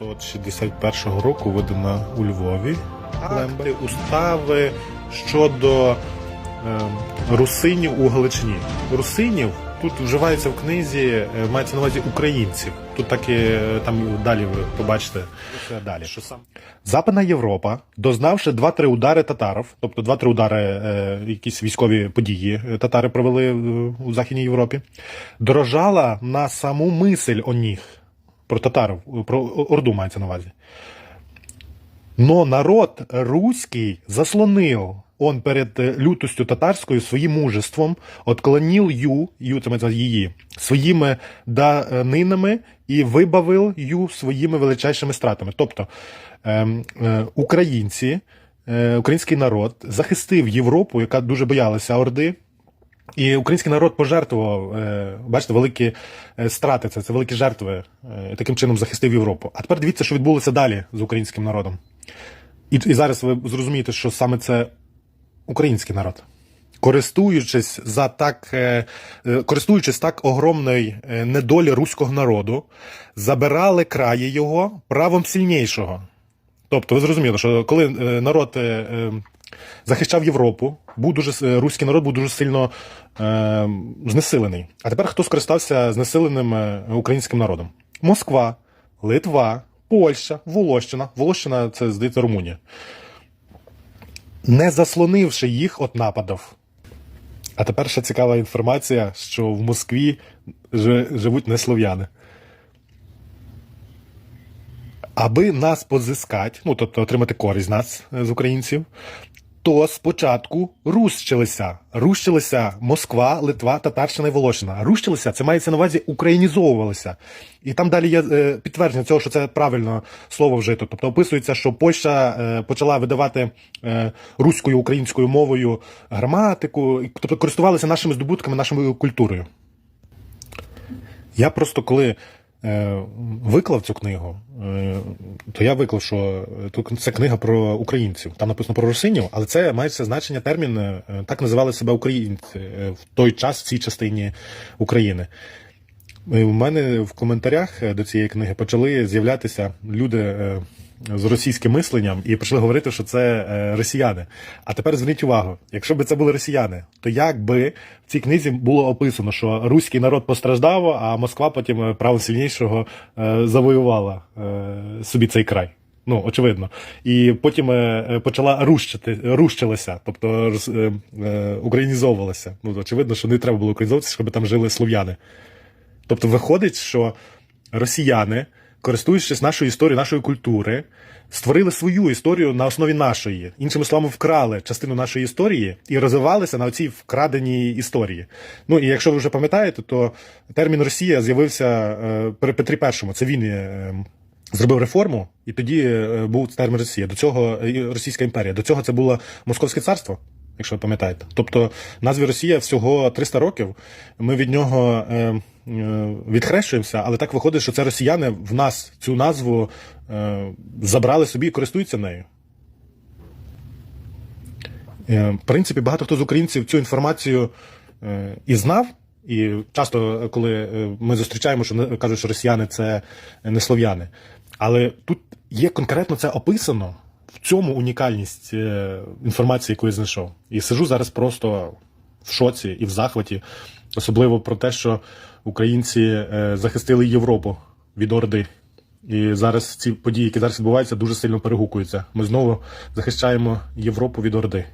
1961 року видана у Львові Лембері устави щодо е, русинів у Галичині. Русинів тут вживається в книзі, е, мається на увазі українців. Тут так і е, там далі ви побачите. Далі. Що сам Западна Європа, дознавши два-три удари татарів, тобто два-три удари, е, якісь військові події е, татари провели у Західній Європі, дорожала на саму мисль о них про татарів, про Орду мається на увазі. Но народ руський заслонив он перед е, лютостю татарською своїм мужеством, отклонив ю, ю це мається її, своїми данинами і вибавив ю своїми величайшими стратами. Тобто ем, е, українці, е, український народ захистив Європу, яка дуже боялася Орди. І український народ пожертвував, е, бачите, великі е, страти, це, це великі жертви, е, таким чином захистив Європу. А тепер дивіться, що відбулося далі з українським народом. І, і зараз ви зрозумієте, що саме це український народ. Користуючись за так, користуючись так огромної недолі руського народу, забирали краї його правом сильнішого. Тобто, ви зрозуміли, що коли народ захищав Європу, був дуже е, руський народ був дуже сильно е, знесилений. А тепер хто скористався знесиленим е, українським народом? Москва, Литва, Польща, Волощина. Волощина це здається Румунія. Не заслонивши їх від нападів. А тепер ще цікава інформація, що в Москві живуть не слов'яни. Аби нас позискати, ну тобто отримати користь нас, е, з українців, то спочатку рущилися. Рущилися Москва, Литва, Татарщина і Волошина. Рущилися, це мається на увазі українізовувалися. І там далі є е, підтвердження цього, що це правильно слово вжито. Тобто описується, що Польща е, почала видавати руською українською мовою граматику, тобто користувалися нашими здобутками, нашою культурою. Я просто коли виклав цю книгу, то я виклав, що тут це книга про українців. Там написано про русинів, але це мається значення термін, е, так називали себе українці е, в той час в цій частині України. У мене в коментарях е, до цієї книги почали з'являтися люди е, з російським мисленням і почали говорити, що це е, росіяни. А тепер зверніть увагу, якщо б це були росіяни, то як би в цій книзі було описано, що руський народ постраждав, а Москва потім е, право сильнішого е, завоювала собі цей край. Ну, очевидно. І потім почала рущити, рущилася, тобто е, е, українізовувалася. Ну, очевидно, що не треба було українізовуватися, щоб там жили слов'яни. Тобто виходить, що росіяни, користуючись нашою історією, нашої культури, створили свою історію на основі нашої. Іншими словами, вкрали частину нашої історії і розвивалися на цій вкраденій історії. Ну і якщо ви вже пам'ятаєте, то термін Росія з'явився е, при Петрі І. Це він е, зробив реформу, і тоді е, був термін Росія. До цього Російська імперія. До цього це було Московське царство. Якщо ви пам'ятаєте, тобто назві Росія всього 300 років. Ми від нього е, е, відхрещуємося, але так виходить, що це росіяни в нас цю назву е, забрали собі і користуються нею. Е, В принципі, багато хто з українців цю інформацію е, і знав. І часто, коли е, ми зустрічаємо, що не- кажуть, що росіяни це не слов'яни. Але тут є конкретно це описано в цьому унікальність е, інформації, яку я знайшов. І сижу зараз просто в шоці і в захваті, особливо про те, що українці е, захистили Європу від Орди. І зараз ці події, які зараз відбуваються, дуже сильно перегукуються. Ми знову захищаємо Європу від Орди.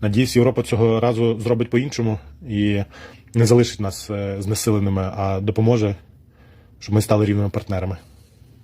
Надіюсь, Європа цього разу зробить по-іншому і не залишить нас е, знесиленими, а допоможе, щоб ми стали рівними партнерами.